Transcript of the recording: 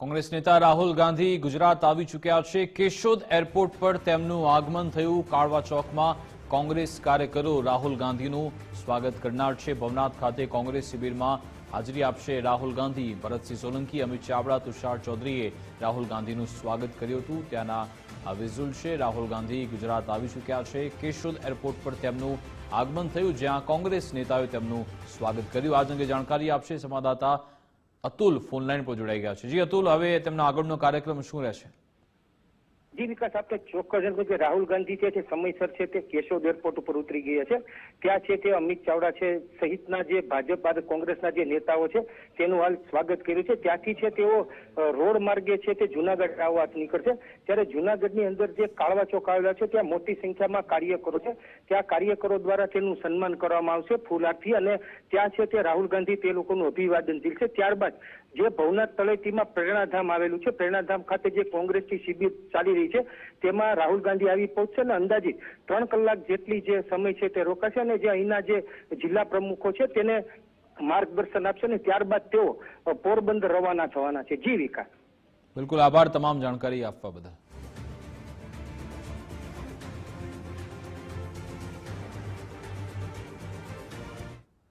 કોંગ્રેસ નેતા રાહુલ ગાંધી ગુજરાત આવી ચૂક્યા છે. કેશોદ એરપોર્ટ પર તેમનું આગમન થયું. કાળવા ચોકમાં કોંગ્રેસ કાર્યકરો રાહુલ ગાંધીનું સ્વાગત કરનાર છે. ભવનાથ ખાતે કોંગ્રેસ શિબિરમાં હાજરી આપશે રાહુલ ગાંધી. ભરતસિંહ સોલંકી, અમિત ચાવડા, તુષાર ચૌધરીએ રાહુલ ગાંધીનું સ્વાગત કર્યું હતું. ત્યાંના આ વિઝુલ છે. રાહુલ ગાંધી ગુજરાત આવી ચૂક્યા છે. કેશોદ એરપોર્ટ પર તેમનું આગમન થયું, જ્યાં કોંગ્રેસ નેતાઓએ તેમનું સ્વાગત કર્યું. આ અંગે જાણકારી આપશે સંવાદદાતા અતુલ ફોનલાઈન પર જોડાઈ ગયા છે. જી અતુલ હવે તેમનો આગળનો કાર્યક્રમ શું રહેશે? જી વિકાસ આપણે ચોક્કસ જે રાહુલ ગાંધી છે તે સમયસર છે તે કેશોદ એરપોર્ટ ઉપર ઉતરી ગયા છે. ત્યાં છે તે અમિત ચાવડા છે સહિતના જે ભાજપ બાદ કોંગ્રેસના જે નેતાઓ છે તેનું હાલ સ્વાગત કર્યું છે. ત્યાંથી છે તેઓ રોડ માર્ગે છે તે જુનાગઢ આવવા નીકળશે ત્યારે જુનાગઢની અંદર જે કાળવા ચોક આવેલા છે ત્યાં મોટી સંખ્યામાં કાર્યકરો છે. ત્યાં કાર્યકરો દ્વારા તેનું સન્માન કરવામાં આવશે ફૂલહારથી અને ત્યાં છે તે રાહુલ ગાંધી તે લોકોનું અભિવાદન દિલશે ત્યારબાદ જે ભવનાથ તળેટીમાં પ્રેરણાધામ આવેલું છે. પ્રેરણાધામ ખાતે જે કોંગ્રેસની શિબિર ચાલી રહી છે. તેમાં રાહુલ ગાંધી આવી પહોંચશે અને અંદાજિત ત્રણ કલાક જેટલી જે સમય છે તે રોકાશે અને જે અહીંના જે જિલ્લા પ્રમુખો છે તેને માર્ગદર્શન આપશે અને ત્યારબાદ તેઓ પોરબંદર રવાના થવાના છે. જી વિકાસ. બિલકુલ આભાર તમામ જાણકારી આપવા બદલ.